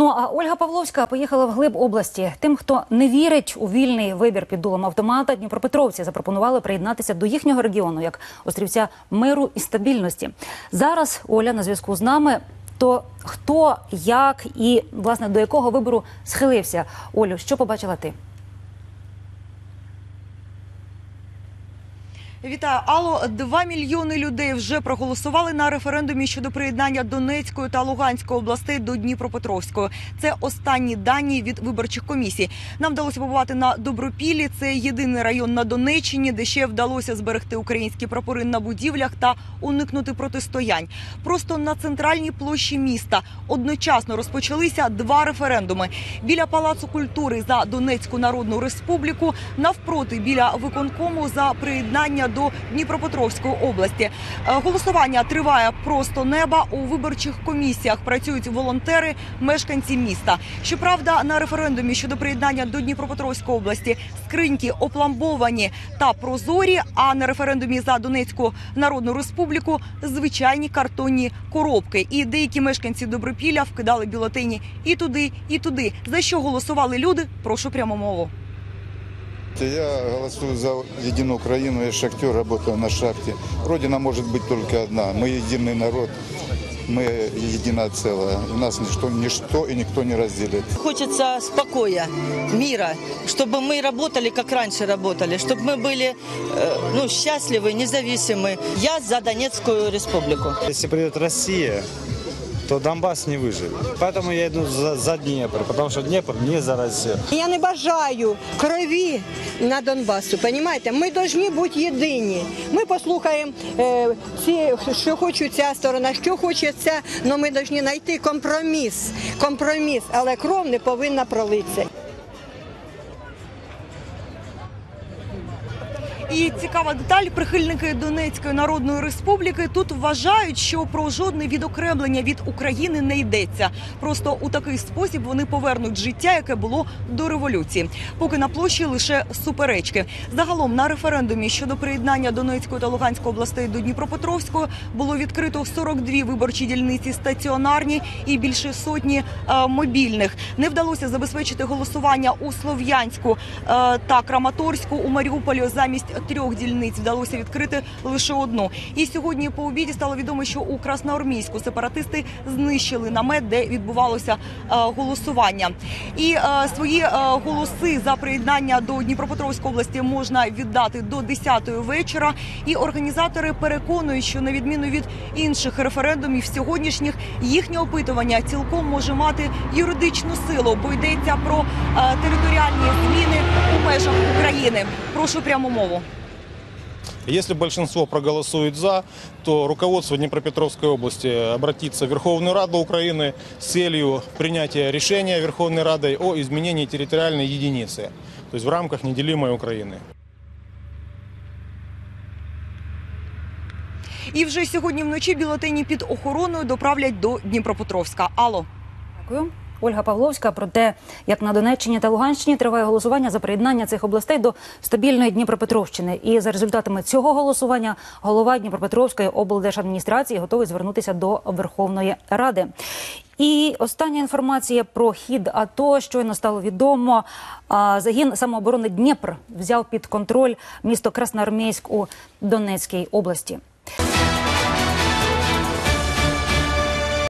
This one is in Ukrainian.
Ну а Ольга Павловська поїхала в глиб області. Тим, хто не вірить у вільний вибір під дулом автомата, Дніпропетровці запропонували приєднатися до їхнього регіону як острівця миру і стабільності. Зараз Оля на зв'язку з нами. То хто, як і власне до якого вибору схилився? Олю, що побачила ти? Вітаю, Алло. Два мільйони людей вже проголосували на референдумі щодо приєднання Донецької та Луганської областей до Дніпропетровської. Це останні дані від виборчих комісій. Нам вдалося побувати на Добропіллі. Це єдиний район на Донеччині, де ще вдалося зберегти українські прапори на будівлях та уникнути протистоянь. Просто на центральній площі міста одночасно розпочалися два референдуми біля палацу культури за Донецьку Народну Республіку, навпроти біля виконкому за приєднання до Дніпропетровської області. Е, Голосування триває просто неба. У виборчих комісіях працюють волонтери, мешканці міста. Щоправда, на референдумі щодо приєднання до Дніпропетровської області скриньки опламбовані та прозорі. А на референдумі за Донецьку Народну Республіку звичайні картонні коробки. І деякі мешканці Добропілля вкидали бюлетені і туди, і туди. За що голосували люди? Прошу прямо мову. Я голосую за Единую Украину, я шахтер, работаю на шахте. Родина может быть только одна. Мы единый народ, мы единое целое. И нас ничто, ничто и никто не разделит. Хочется спокоя, мира, чтобы мы работали, как раньше работали, чтобы мы были э, ну, счастливы, независимы. Я за Донецкую республику. Если придет Россия, то Донбасс не выживет. Поэтому я иду за, за Днепр, потому что Днепр не за Я не бажаю крові на Донбасу. Понімаєте? Ми повинні бути єдині. Ми послухаємо е, ці, що хоче ця сторона, що хоче ця, але ми повинні знайти компроміс. Компроміс, але кров не повинна пролитися. І цікава деталь, прихильники Донецької Народної Республіки тут вважають, що про жодне відокремлення від України не йдеться. Просто у такий спосіб вони повернуть життя, яке було до революції. Поки на площі лише суперечки. Загалом на референдумі щодо приєднання Донецької та Луганської областей до Дніпропетровської було відкрито 42 виборчі дільниці стаціонарні і більше сотні е, мобільних. Не вдалося забезпечити голосування у Слов'янську е, та Краматорську у Маріуполі замість трьох дільниць вдалося відкрити лише одну. І сьогодні по обіді стало відомо, що у Красноармійську сепаратисти знищили намет, де відбувалося е, голосування. І е, свої е, голоси за приєднання до Дніпропетровської області можна віддати до 10-ї вечора. І організатори переконують, що на відміну від інших референдумів сьогоднішніх їхнє опитування цілком може мати юридичну силу, бо йдеться про територіальні зміни у межах України. Прошу пряму мову. Если большинство проголосует «за», то руководство Днепропетровской области обратится в Верховную Раду Украины с целью принятия решения Верховной Радой о изменении территориальной единицы, то есть в рамках неделимой Украины. І вже сьогодні вночі бюлетені під охороною доправлять до Дніпропетровська. Алло. Дякую. Ольга Павловська про те, як на Донеччині та Луганщині триває голосування за приєднання цих областей до стабільної Дніпропетровщини. І за результатами цього голосування голова Дніпропетровської облдержадміністрації готовий звернутися до Верховної Ради. І остання інформація про хід АТО щойно стало відомо. Загін самооборони Дніпр взяв під контроль місто Красноармійськ у Донецькій області.